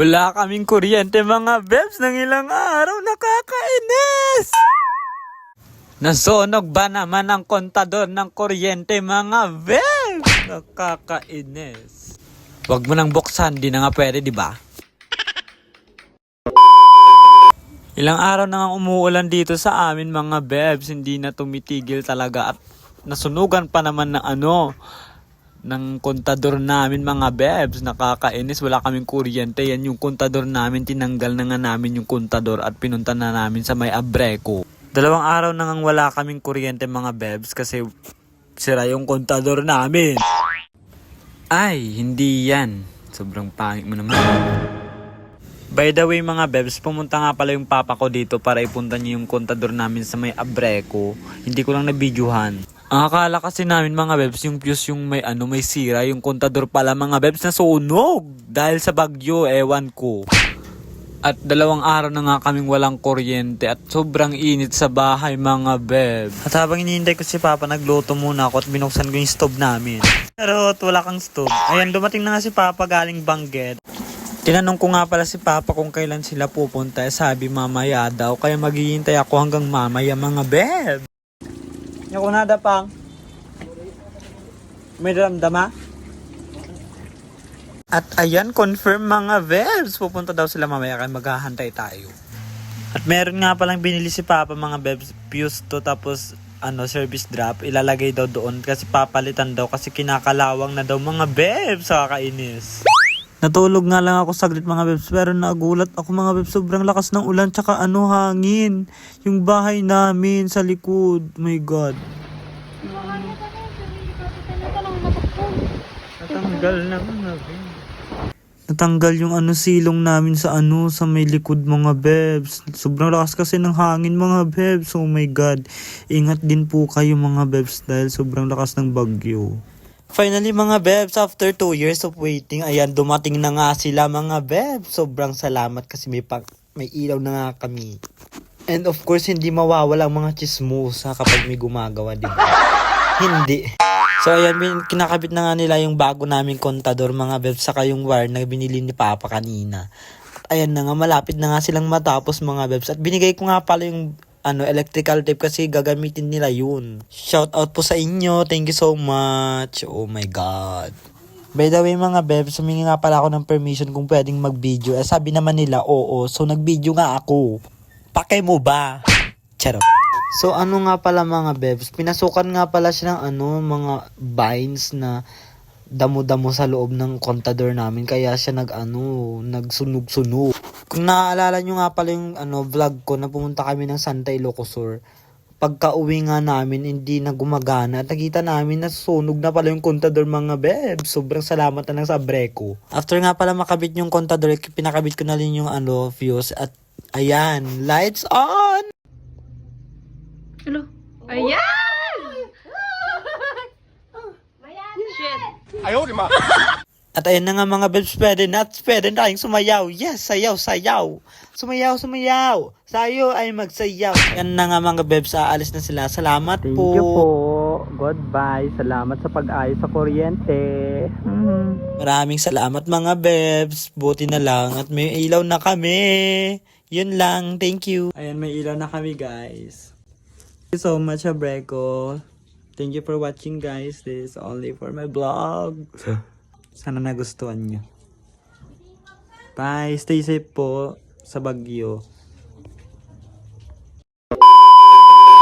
Wala kaming kuryente mga bebs ng ilang araw. Nakakainis! Nasunog ba naman ang kontador ng kuryente mga bebs? Nakakainis. Huwag mo nang buksan, di na nga pwede, di ba? Ilang araw na nga umuulan dito sa amin mga bebs, hindi na tumitigil talaga at nasunugan pa naman ng ano, ng kontador namin mga bebs. Nakakainis, wala kaming kuryente. Yan yung kontador namin, tinanggal na nga namin yung kontador at pinunta na namin sa may Abreco. Dalawang araw na nga wala kaming kuryente mga bebs kasi sira yung kontador namin. Ay, hindi yan. Sobrang pangit mo naman. By the way mga bebs, pumunta nga pala yung papa ko dito para ipunta niya yung kontador namin sa may Abreco. Hindi ko lang nabidyuhan. Ang akala kasi namin mga bebs, yung fuse yung may ano, may sira, yung kontador pala mga bebs na sunog dahil sa bagyo, ewan ko. At dalawang araw na nga kaming walang kuryente at sobrang init sa bahay mga beb. At habang hinihintay ko si Papa, nagluto muna ako at binuksan ko yung stove namin. Pero wala kang stove. Ayan, dumating na nga si Papa galing Banggit. Tinanong ko nga pala si Papa kung kailan sila pupunta. Eh, Sabi mamaya daw, kaya maghihintay ako hanggang mamaya mga beb. Yung kunada pang. May ramdama? At ayan, confirm mga bebs. Pupunta daw sila mamaya kaya maghahantay tayo. At meron nga palang binili si Papa mga bebs. Fuse to tapos ano, service drop. Ilalagay daw doon kasi papalitan daw kasi kinakalawang na daw mga bebs. Kakainis. Natulog nga lang ako saglit mga bebs pero nagulat ako mga bebs sobrang lakas ng ulan tsaka ano hangin. Yung bahay namin sa likod. My God. Natanggal na mga bebs. Natanggal yung ano silong namin sa ano sa may likod mga bebs. Sobrang lakas kasi ng hangin mga bebs. Oh my god. Ingat din po kayo mga bebs dahil sobrang lakas ng bagyo. Finally mga bebs, after 2 years of waiting, ayan, dumating na nga sila mga bebs. Sobrang salamat kasi may, pag, may ilaw na nga kami. And of course, hindi mawawala ang mga chismosa kapag may gumagawa, di ba? hindi. So ayan, kinakabit na nga nila yung bago naming kontador mga bebs, saka yung wire na binili ni Papa kanina. At ayan na nga, malapit na nga silang matapos mga bebs. At binigay ko nga pala yung ano, electrical tape kasi gagamitin nila yun. Shout out po sa inyo. Thank you so much. Oh my God. By the way mga bebs, humingi nga pala ako ng permission kung pwedeng mag-video. Eh sabi naman nila, oo. So nag-video nga ako. Pakay mo ba? Charot. So ano nga pala mga bebs, pinasukan nga pala siya ng ano, mga vines na damo-damo sa loob ng kontador namin kaya siya nag ano, nagsunog-sunog. Kung naaalala nyo nga pala yung ano, vlog ko na pumunta kami ng Santa Ilocosur, pagka uwi nga namin, hindi na gumagana. At nakita namin na sunog na pala yung kontador mga bebs. Sobrang salamat na lang sa Breco. After nga pala makabit yung kontador, pinakabit ko na rin yung ano, fuse. At ayan, lights on! Ano? Ayan! Shit. At ayan na nga mga bebs, pwede na at pwede na tayong sumayaw. Yes, sayaw, sayaw. Sumayaw, sumayaw. Sayo ay magsayaw. Yan na nga mga bebs, aalis na sila. Salamat Thank po. you po. Goodbye. Salamat sa pag-ayos sa kuryente. Maraming salamat mga bebs. Buti na lang at may ilaw na kami. Yun lang. Thank you. Ayan, may ilaw na kami guys. Thank you so much, Abreco. Thank you for watching guys. This is only for my vlog. Sana nagustuhan nyo. Bye. Stay safe po sa Bagyo.